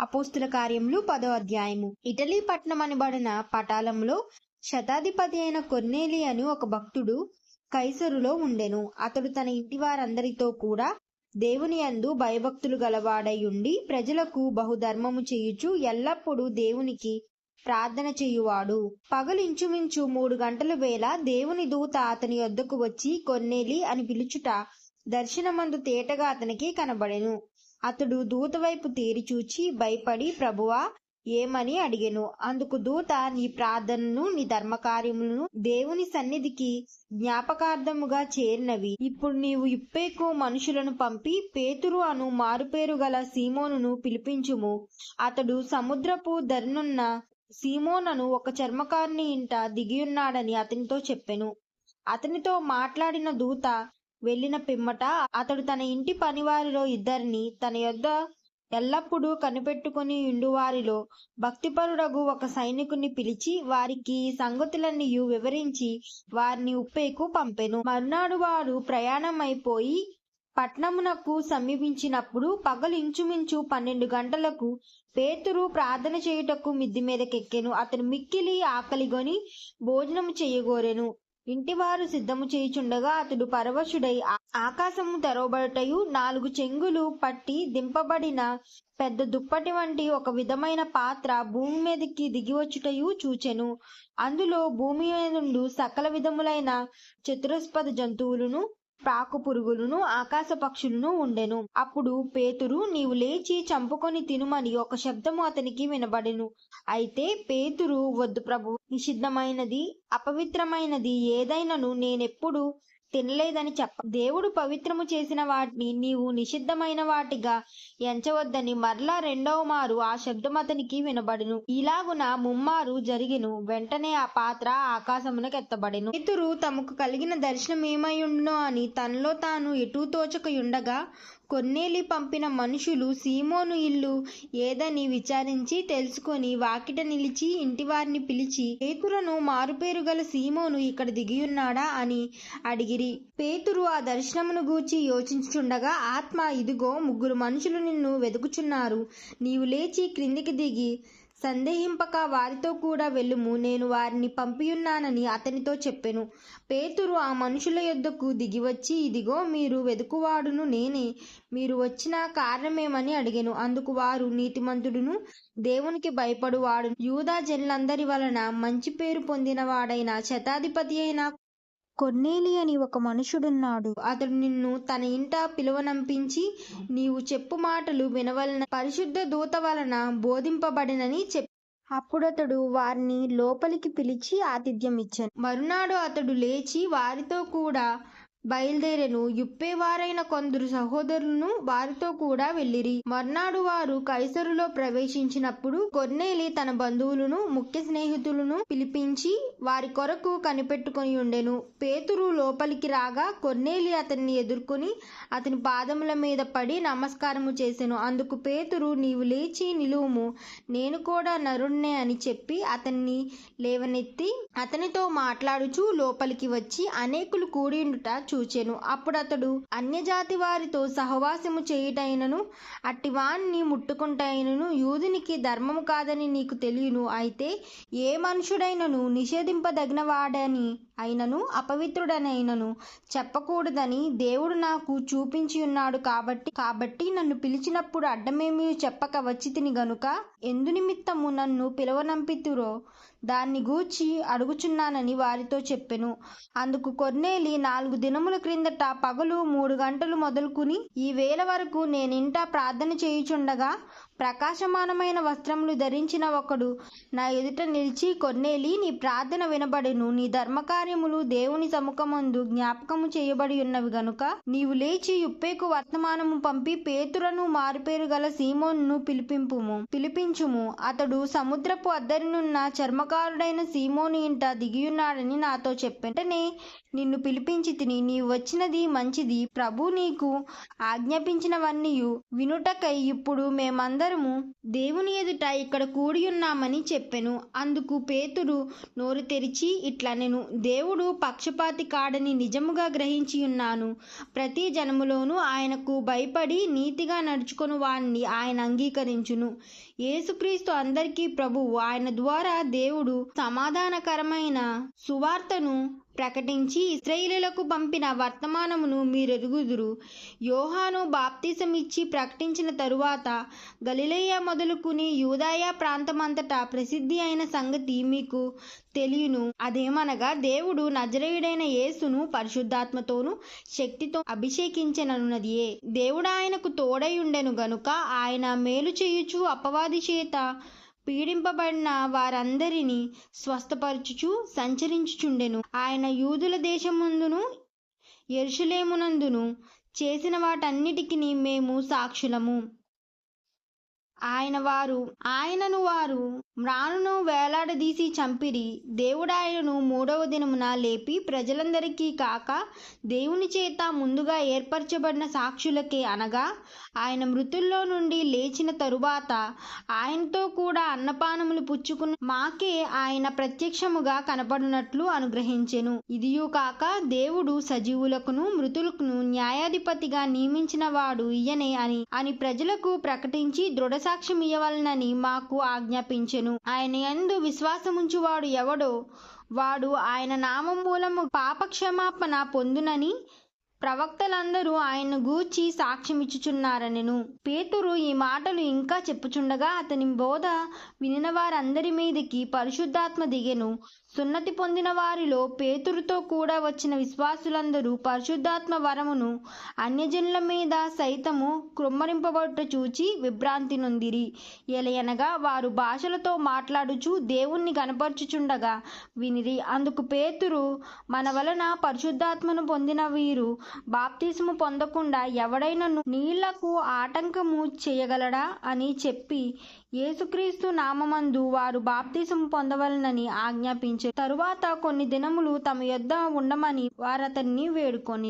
అపోస్తుల కార్యములు పదో అధ్యాయము. ఇటలీ పట్టణం అనబడిన పటాలంలో శతాధిపతి అయిన కొర్నేలి అని ఒక భక్తుడు కైసరులో ఉండెను. అతడు తన ఇంటి వారందరితో కూడా దేవుని యందు భయభక్తులు గలవాడై ఉండి ప్రజలకు బహుధర్మము చేయుచు ఎల్లప్పుడూ దేవునికి ప్రార్థన చేయువాడు. పగలు ఇంచుమించు మూడు గంటల వేళ దేవుని దూత అతని వద్దకు వచ్చి కొన్నేలి అని పిలుచుట దర్శనమందు తేటగా అతనికి కనబడెను. అతడు దూత వైపు తేరి చూచి భయపడి ప్రభువా ఏమని అడిగెను? అందుకు దూత నీ ప్రార్థనను నీ ధర్మకార్యములను దేవుని సన్నిధికి జ్ఞాపకార్థముగా చేరినవి. ఇప్పుడు నీవు ఇప్పేకు మనుషులను పంపి పేతురు అను మారుపేరు గల సీమోనును పిలిపించుము. అతడు సముద్రపు ధరనున్న సీమోనను ఒక చర్మకారుని ఇంట దిగియున్నాడని అతనితో చెప్పెను. అతనితో మాట్లాడిన దూత వెళ్ళిన పిమ్మట అతడు తన ఇంటి పనివారిలో ఇద్దరిని తన యొద్ద ఎల్లప్పుడూ కనిపెట్టుకుని ఉండువారిలో. భక్తిపరుడగు ఒక సైనికుని పిలిచి వారికి సంగతులన్నీయు సంగతులన్నీ వివరించి వారిని ఉప్పేకు పంపెను. మర్నాడు వారు ప్రయాణం అయిపోయి పట్నమునకు సమీపించినప్పుడు పగలు ఇంచుమించు పన్నెండు గంటలకు పేతురు ప్రార్థన చేయుటకు మిద్ది మీదకెక్కెను. అతను మిక్కిలి ఆకలిగొని భోజనము చేయగోరెను. ఇంటివారు సిద్ధము చేయుచుండగా అతడు పరవశుడై ఆకాశము తెరవబడటయు నాలుగు చెంగులు పట్టి దింపబడిన పెద్ద దుప్పటి వంటి ఒక విధమైన పాత్ర భూమి మీదకి దిగివచ్చుటయు చూచెను. అందులో భూమి మీద సకల విధములైన చతురస్పద జంతువులను పాకు పురుగులను ఆకాశ పక్షులను ఉండెను. అప్పుడు పేతురు నీవు లేచి చంపుకొని తినుమని ఒక శబ్దము అతనికి వినబడెను. అయితే పేతురు వద్దు ప్రభు నిషిద్ధమైనది అపవిత్రమైనది ఏదైనను నేనెప్పుడు తినలేదని చెప్ప దేవుడు పవిత్రము చేసిన వాటిని నీవు నిషిద్ధమైన వాటిగా ఎంచవద్దని మరలా రెండవ మారు ఆ శబ్దం అతనికి వినబడును. ఇలాగున ముమ్మారు జరిగిను. వెంటనే ఆ పాత్ర ఆకాశమునకు ఎత్తబడెను. తమకు కలిగిన దర్శనం ఏమైయుండునో అని తనలో తాను ఎటూ తోచకయుండగా కొన్నేలి పంపిన మనుషులు సీమోను ఇల్లు ఏదని విచారించి తెలుసుకొని వాకిట నిలిచి ఇంటివారిని పిలిచి పేతురను మారుపేరు గల సీమోను ఇక్కడ దిగియున్నాడా? అని అడిగిరి. పేతురు ఆ దర్శనమును గూర్చి యోచించుచుండగా ఆత్మ ఇదిగో ముగ్గురు మనుషులు నిన్ను వెతుకుచున్నారు నీవు లేచి క్రిందికి దిగి సందేహింపక వారితో కూడా వెళ్ళుము. నేను వారిని పంపియున్నానని అతనితో చెప్పెను. పేతురు ఆ మనుషుల యొద్దకు దిగివచ్చి ఇదిగో మీరు వెదుకువాడును నేనే. మీరు వచ్చిన కారణమేమని అడిగెను. అందుకు వారు నీతిమంతుడును దేవునికి భయపడువాడు యూదా జనులందరి వలన మంచి పేరు పొందినవాడైన శతాధిపతి అయిన కొన్నేలి అని ఒక మనుషుడున్నాడు. అతడు నిన్ను తన ఇంట పిలువనంపించి నీవు చెప్పు మాటలు వినవలన పరిశుద్ధ దూత వలన బోధింపబడినని చెప్పి. అప్పుడతడు వారిని లోపలికి పిలిచి ఆతిథ్యం ఇచ్చాను మరునాడు అతడు లేచి వారితో కూడా బయలుదేరెను. యుప్పేవారైన కొందరు సహోదరులను వారితో కూడా వెళ్ళిరి. మర్నాడు వారు కైసరులో ప్రవేశించినప్పుడు కొన్నేలి తన బంధువులను ముఖ్య స్నేహితులను పిలిపించి వారి కొరకు కనిపెట్టుకొని ఉండెను. పేతురు లోపలికి రాగా కొన్నేలి అతన్ని ఎదుర్కొని అతని పాదముల మీద పడి నమస్కారము చేసెను. అందుకు పేతురు నీవు లేచి నిలువుము. నేను కూడా నరుణ్ణే అని చెప్పి అతన్ని లేవనెత్తి అతనితో మాట్లాడుచూ లోపలికి వచ్చి అనేకులు కూడిండుట చూచెను. అప్పుడతడు అన్యజాతి వారితో సహవాసము చేయుటైనను అట్టివాణ్ణి ముట్టుకుంటైనను యూదునికి ధర్మము కాదని నీకు తెలియను. అయితే ఏ మనుషుడైనను నిషేధింపదగినవాడని అయినను అపవిత్రుడనైనను చెప్పకూడదని దేవుడు నాకు చూపించి ఉన్నాడు కాబట్టి కాబట్టి నన్ను పిలిచినప్పుడు అడ్డమేమీ చెప్పక వచ్చి తిని గనుక ఎందు నిమిత్తము నన్ను పిలవనంపితురో? దాన్ని గూర్చి అడుగుచున్నానని వారితో చెప్పెను. అందుకు కొన్నేలి నాలుగు దినముల క్రిందట పగలు మూడు గంటలు మొదలుకుని ఈ వేళ వరకు నేనింట ప్రార్థన చేయుచుండగా ప్రకాశమానమైన వస్త్రములు ధరించిన ఒకడు నా ఎదుట నిలిచి కొన్నేలి నీ ప్రార్థన వినబడెను. నీ ధర్మకార్యములు దేవుని సముఖమందు జ్ఞాపకము చేయబడి ఉన్నవి గనుక నీవు లేచి యుప్పేకు వర్తమానము పంపి పేతులను మారుపేరు గల సీమోన్ను పిలిపింపుము. పిలిపించుము. అతడు సముద్రపు అద్దరినున్న చర్మకారుడైన సీమోని సీమోను ఇంట దిగియున్నాడని నాతో చెప్పెంటనే నిన్ను పిలిపించి తిని నీవు వచ్చినది మంచిది. ప్రభు నీకు ఆజ్ఞాపించినవన్నీయు. వినుటకై ఇప్పుడు అందరము దేవుని ఎదుట ఇక్కడ కూడి ఉన్నామని చెప్పెను. అందుకు పేతురు నోరు తెరిచి ఇట్లా నేను దేవుడు పక్షపాతి కాడని నిజముగా గ్రహించి ఉన్నాను. ప్రతి జనములోనూ ఆయనకు భయపడి నీతిగా నడుచుకొని వారిని ఆయన అంగీకరించును. యేసుక్రీస్తు అందరికీ ప్రభువు. ఆయన ద్వారా దేవుడు సమాధానకరమైన సువార్తను ప్రకటించి ఇస్రాయిలులకు పంపిన వర్తమానమును మీరెరుగుదురు యోహాను బాప్తిసం ఇచ్చి ప్రకటించిన తరువాత గలిలయ మొదలుకుని యూదాయ ప్రాంతమంతటా ప్రసిద్ధి అయిన సంగతి మీకు తెలియను. అదేమనగా దేవుడు నజరేయుడైన యేసును పరిశుద్ధాత్మతోను శక్తితో అభిషేకించననున్నదియే. దేవుడు ఆయనకు తోడై ఉండెను గనుక ఆయన మేలు చేయుచు అపవాది చేత పీడింపబడిన వారందరినీ స్వస్థపరచుచు సంచరించుచుండెను. ఆయన యూదుల దేశముందును ఎరుషులేమునందును చేసిన వాటన్నిటికీ మేము సాక్షులము. ఆయన వారు ఆయనను వారు మ్రాణును వేలాడదీసి చంపిరి. దేవుడాయనను మూడవ దినమున లేపి ప్రజలందరికీ కాక దేవుని చేత ముందుగా ఏర్పరచబడిన సాక్షులకే అనగా ఆయన మృతుల్లో నుండి లేచిన తరువాత ఆయనతో కూడా అన్నపానములు పుచ్చుకున్న మాకే ఆయన ప్రత్యక్షముగా కనపడినట్లు అనుగ్రహించెను. ఇదియూ కాక దేవుడు సజీవులకును మృతులకును న్యాయాధిపతిగా నియమించిన వాడు ఈయనే అని అని ప్రజలకు ప్రకటించి దృఢ సాక్ష్యం ఇయ్యవలనని మాకు ఆజ్ఞాపించెను. ఆయన ఎందు విశ్వాసముంచువాడు ఎవడో వాడు ఆయన నామం మూలము పాపక్షమాపణ పొందునని ప్రవక్తలందరూ ఆయన గూర్చి సాక్ష్యమిచ్చుచున్నారనెను. పేతురు ఈ మాటలు ఇంకా చెప్పుచుండగా అతని బోధ వినిన వారందరి మీదికి పరిశుద్ధాత్మ దిగెను. సున్నతి పొందిన వారిలో పేతురుతో కూడా వచ్చిన విశ్వాసులందరూ పరిశుద్ధాత్మ వరమును అన్యజనుల మీద సైతము కృమ్మరింపబడుట చూచి విభ్రాంతి నొందిరి. ఎలయనగా వారు భాషలతో మాట్లాడుచు దేవుణ్ణి కనపరుచుచుండగా వినిరి. అందుకు పేతురు మన వలన పరిశుద్ధాత్మను పొందిన వీరు బాప్తిస్ము పొందకుండా ఎవడైనా నీళ్ళకు ఆటంకము చేయగలడా? అని చెప్పి యేసుక్రీస్తు నామందు వారు బాప్తిసం పొందవలనని ఆజ్ఞాపించారు తరువాత కొన్ని దినములు తమ యొద్ద ఉండమని వారతన్ని వేడుకొని